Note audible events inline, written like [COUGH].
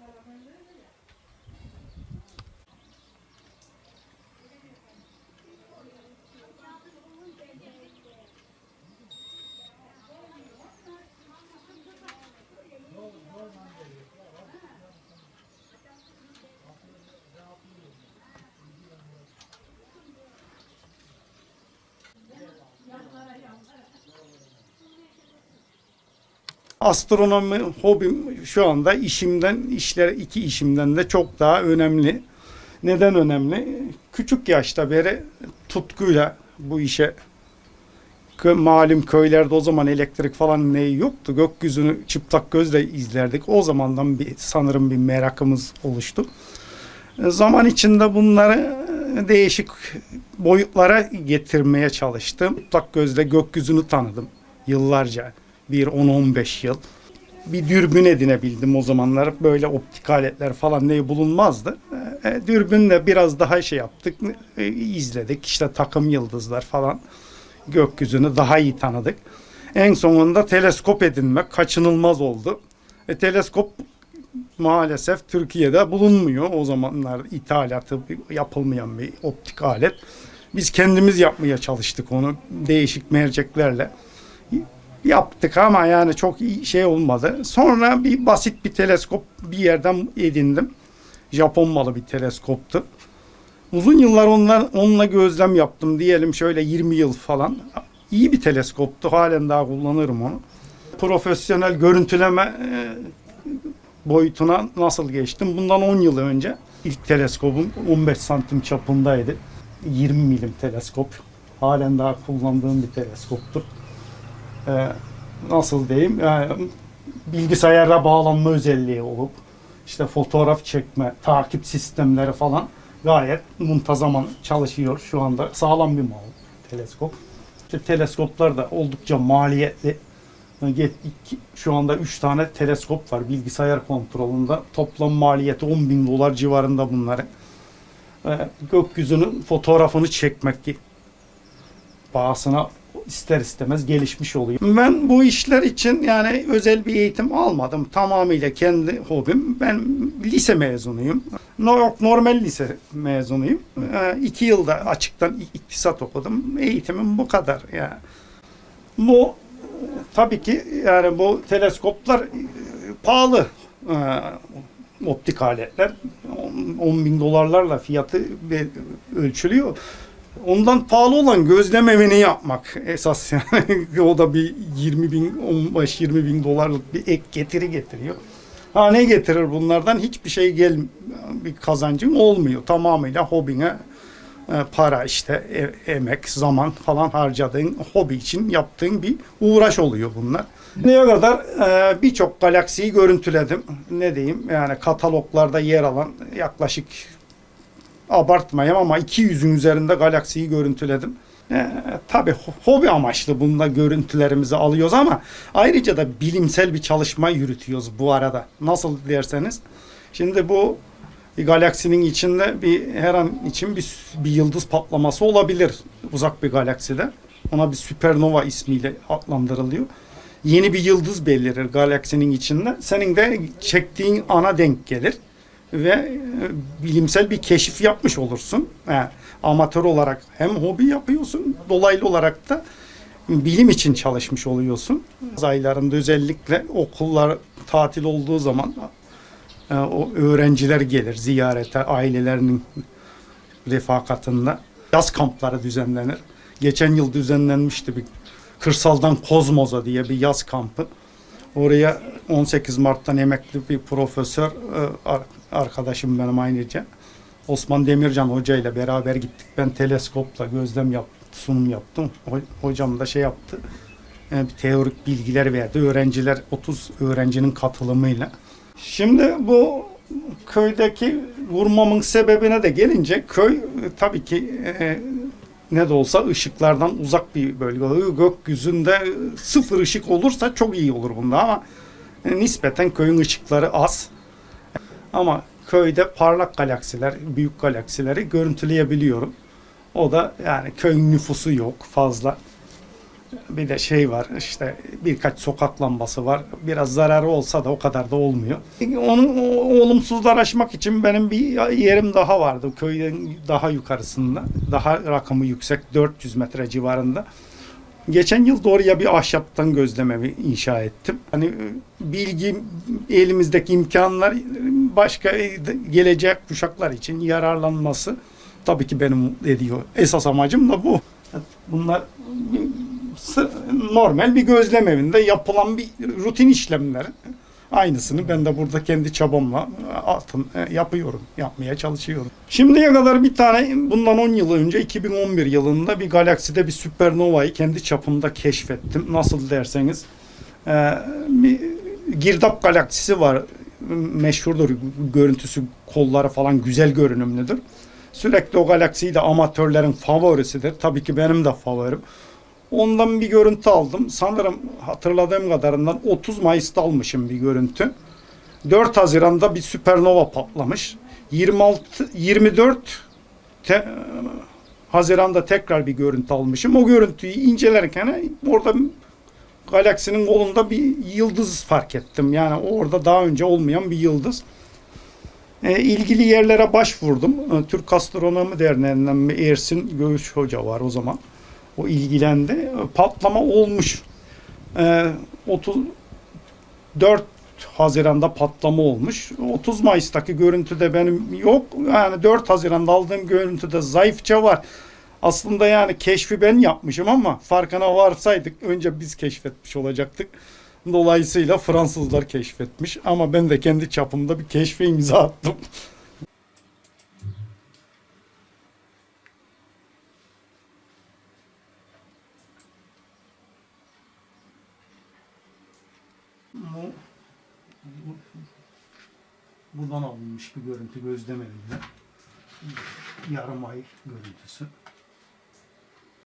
Gracias. Astronomi hobim şu anda işimden, işler iki işimden de çok daha önemli. Neden önemli? Küçük yaşta beri tutkuyla bu işe malum köylerde o zaman elektrik falan ne yoktu. Gökyüzünü çıplak gözle izlerdik. O zamandan bir sanırım bir merakımız oluştu. E, Zaman içinde bunları e, değişik boyutlara getirmeye çalıştım. Çıplak gözle gökyüzünü tanıdım yıllarca. Bir 10-15 yıl. Bir dürbün edinebildim o zamanlar. Böyle optik aletler falan ne bulunmazdı. E, e, dürbünle biraz daha şey yaptık. e, izledik. İşte takım yıldızlar falan gökyüzünü daha iyi tanıdık. En sonunda teleskop edinmek kaçınılmaz oldu. E, teleskop maalesef Türkiye'de bulunmuyor. O zamanlar ithalatı yapılmayan bir optik alet. Biz kendimiz yapmaya çalıştık onu değişik merceklerle. Yaptık ama yani çok şey olmadı. Sonra bir basit bir teleskop bir yerden edindim. Japon malı bir teleskoptu. Uzun yıllar onunla, onunla gözlem yaptım diyelim şöyle 20 yıl falan. İyi bir teleskoptu. Halen daha kullanırım onu. Profesyonel görüntüleme e, boyutuna nasıl geçtim? Bundan 10 yıl önce ilk teleskopum 15 santim çapındaydı. 20 milim teleskop. Halen daha kullandığım bir teleskoptur. E, nasıl diyeyim? Yani bilgisayara bağlanma özelliği olup işte fotoğraf çekme, takip sistemleri falan gayet muntazaman çalışıyor şu anda. Sağlam bir mal teleskop. İşte teleskoplar da oldukça maliyetli. Şu anda 3 tane teleskop var bilgisayar kontrolünde. Toplam maliyeti 10 bin dolar civarında bunların. Ee, gökyüzünün fotoğrafını çekmek ki pahasına ister istemez gelişmiş oluyor. Ben bu işler için yani özel bir eğitim almadım. Tamamıyla kendi hobim. Ben lise mezunuyum. No- Normal lise mezunuyum. Ee, iki yılda açıktan iktisat okudum. Eğitimim bu kadar. Yani. Bu e, tabii ki yani bu teleskoplar e, pahalı e, optik aletler. 10 bin dolarlarla fiyatı ölçülüyor. Ondan pahalı olan gözlem evini yapmak esas yani. [LAUGHS] o da bir 20 bin, 15-20 bin dolarlık bir ek getiri getiriyor. Ha ne getirir bunlardan? Hiçbir şey gel bir kazancın olmuyor. Tamamıyla hobine e, para işte e- emek, zaman falan harcadığın hobi için yaptığın bir uğraş oluyor bunlar. Neye kadar e, birçok galaksiyi görüntüledim. Ne diyeyim yani kataloglarda yer alan yaklaşık abartmayayım ama 200'ün üzerinde galaksiyi görüntüledim. E, tabii ho- hobi amaçlı bunda görüntülerimizi alıyoruz ama ayrıca da bilimsel bir çalışma yürütüyoruz bu arada. Nasıl derseniz. Şimdi bu galaksinin içinde bir her an için bir, bir yıldız patlaması olabilir uzak bir galakside. Ona bir süpernova ismiyle adlandırılıyor. Yeni bir yıldız belirir galaksinin içinde. Senin de çektiğin ana denk gelir ve e, bilimsel bir keşif yapmış olursun. Yani amatör olarak hem hobi yapıyorsun, dolaylı olarak da bilim için çalışmış oluyorsun. Yaz aylarında özellikle okullar tatil olduğu zaman e, o öğrenciler gelir ziyarete ailelerinin refakatında. Yaz kampları düzenlenir. Geçen yıl düzenlenmişti bir Kırsaldan Kozmoza diye bir yaz kampı. Oraya 18 Mart'tan emekli bir profesör e, ar- arkadaşım benim ayrıca. Osman Demircan Hoca ile beraber gittik. Ben teleskopla gözlem yaptım, sunum yaptım. Ho- Hocam da şey yaptı. e, bir teorik bilgiler verdi. Öğrenciler 30 öğrencinin katılımıyla. Şimdi bu köydeki vurmamın sebebine de gelince köy e, tabii ki ne de olsa ışıklardan uzak bir bölge. Gökyüzünde e, sıfır ışık olursa çok iyi olur bunda ama e, nispeten köyün ışıkları az. Ama köyde parlak galaksiler, büyük galaksileri görüntüleyebiliyorum. O da yani köyün nüfusu yok fazla. Bir de şey var işte birkaç sokak lambası var. Biraz zararı olsa da o kadar da olmuyor. Onu o- olumsuzlar aşmak için benim bir yerim daha vardı. Köyün daha yukarısında. Daha rakamı yüksek 400 metre civarında. Geçen yıl da oraya bir ahşaptan gözlemevi inşa ettim. Hani bilgi elimizdeki imkanlar başka e, gelecek kuşaklar için yararlanması tabii ki benim ediyor. Esas amacım da bu. Bunlar normal bir gözlem evinde yapılan bir rutin işlemler. Aynısını ben de burada kendi çabamla altın e, yapıyorum, yapmaya çalışıyorum. Şimdiye kadar bir tane bundan 10 yıl önce 2011 yılında bir galakside bir süpernovayı kendi çapımda keşfettim. Nasıl derseniz e, bir girdap galaksisi var. Meşhurdur görüntüsü, kolları falan güzel görünümlüdür. Sürekli o galaksiyi de amatörlerin favorisidir. Tabii ki benim de favorim. Ondan bir görüntü aldım. Sanırım hatırladığım kadarından 30 Mayıs'ta almışım bir görüntü. 4 Haziran'da bir süpernova patlamış. 26 24 te- Haziran'da tekrar bir görüntü almışım. O görüntüyü incelerken orada galaksinin kolunda bir yıldız fark ettim. Yani orada daha önce olmayan bir yıldız. E, ilgili yerlere başvurdum. E, Türk Astronomi Derneği'nden Ersin Göğüş Hoca var o zaman. O ilgilendi. Patlama olmuş. E, 34 Haziran'da patlama olmuş. 30 Mayıs'taki görüntüde benim yok. Yani 4 Haziran'da aldığım görüntüde zayıfça var. Aslında yani keşfi ben yapmışım ama farkına varsaydık önce biz keşfetmiş olacaktık. Dolayısıyla Fransızlar keşfetmiş ama ben de kendi çapımda bir keşfe imza attım. Bu, bu- buradan alınmış bir görüntü gözlemevinde. Yarım ay görüntüsü.